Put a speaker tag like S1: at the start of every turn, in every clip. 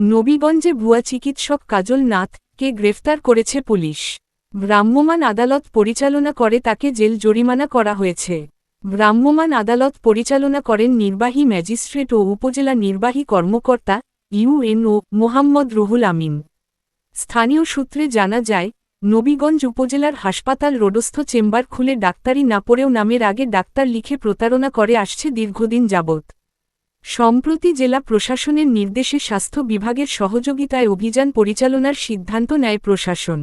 S1: নবীগঞ্জে ভুয়া চিকিৎসক কাজল নাথকে গ্রেফতার করেছে পুলিশ। ভ্রাম্যমাণ আদালত পরিচালনা করে তাকে জেল জরিমানা করা হয়েছে। ভ্রাম্যমাণ আদালত পরিচালনা করেন নির্বাহী ম্যাজিস্ট্রেট ও উপজেলা নির্বাহী কর্মকর্তা ইউএনও মোহাম্মদ রুহুল আমিন। স্থানীয় সূত্রে জানা যায়, নবীগঞ্জ উপজেলার হাসপাতাল রোডস্থ চেম্বার খুলে ডাক্তারি না পড়েও নামের আগে ডাক্তার লিখে প্রতারণা করে আসছে দীর্ঘদিন যাবৎ। সম্প্রতি জেলা প্রশাসনের নির্দেশে স্বাস্থ্য বিভাগের সহযোগিতায় অভিযান পরিচালনার সিদ্ধান্ত নেয় প্রশাসন।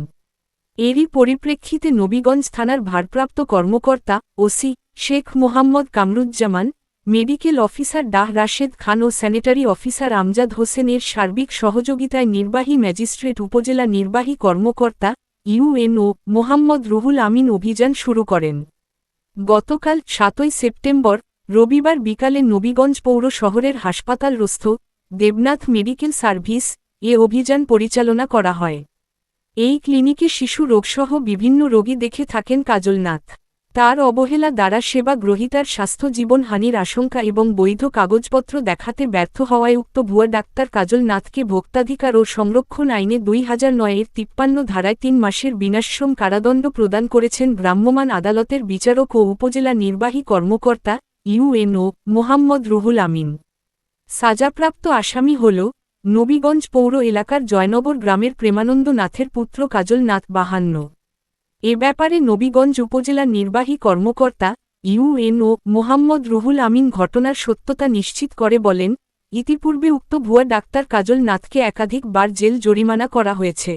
S1: এরই পরিপ্রেক্ষিতে নবীগঞ্জ থানার ভারপ্রাপ্ত কর্মকর্তা OC Sheikh Mohammad Kamruzzaman, medical officer ডাহ Rashed Khan ও স্যানিটারি অফিসার আমজাদ হোসেনের সার্বিক সহযোগিতায় নির্বাহী ম্যাজিস্ট্রেট উপজেলা নির্বাহী কর্মকর্তা ইউএনও মোহাম্মদ রুহুল আমিন অভিযান শুরু করেন। গতকাল সাতই সেপ্টেম্বর রবিবার বিকালে নবীগঞ্জ পৌর শহরের হাসপাতালরস্থ দেবনাথ মেডিকেল সার্ভিস, এ অভিযান পরিচালনা করা হয়। এই ক্লিনিকে শিশু রোগসহ বিভিন্ন রোগী দেখে থাকেন কাজলনাথ। তার অবহেলা দ্বারা সেবা গ্রহীতার স্বাস্থ্য জীবন হানির আশঙ্কা এবং বৈধ কাগজপত্র দেখাতে ব্যর্থ হওয়ায় উক্ত ভুয়া ডাক্তার কাজলনাথকে ভোক্তাধিকার ও সংরক্ষণ আইনে দুই হাজার নয়ের তিপ্পান্ন ধারায় তিন মাসের বিনাশ্রম কারাদণ্ড প্রদান করেছেন ভ্রাম্যমাণ আদালতের বিচারক ও উপজেলা নির্বাহী কর্মকর্তা ইউএনও, মোহাম্মদ রুহুল আমিন। সাজাপ্রাপ্ত আসামি হল নবীগঞ্জ পৌর এলাকার জয়নগর গ্রামের প্রেমানন্দ নাথের পুত্র কাজল নাথ বাহান্ন। এ ব্যাপারে নবীগঞ্জ উপজেলা নির্বাহী কর্মকর্তা ইউএনও, মোহাম্মদ রুহুল আমিন ঘটনার সত্যতা নিশ্চিত করে বলেন, ইতিপূর্বে উক্ত ভুয়া ডাক্তার কাজল নাথকে একাধিকবার জেল জরিমানা করা হয়েছে।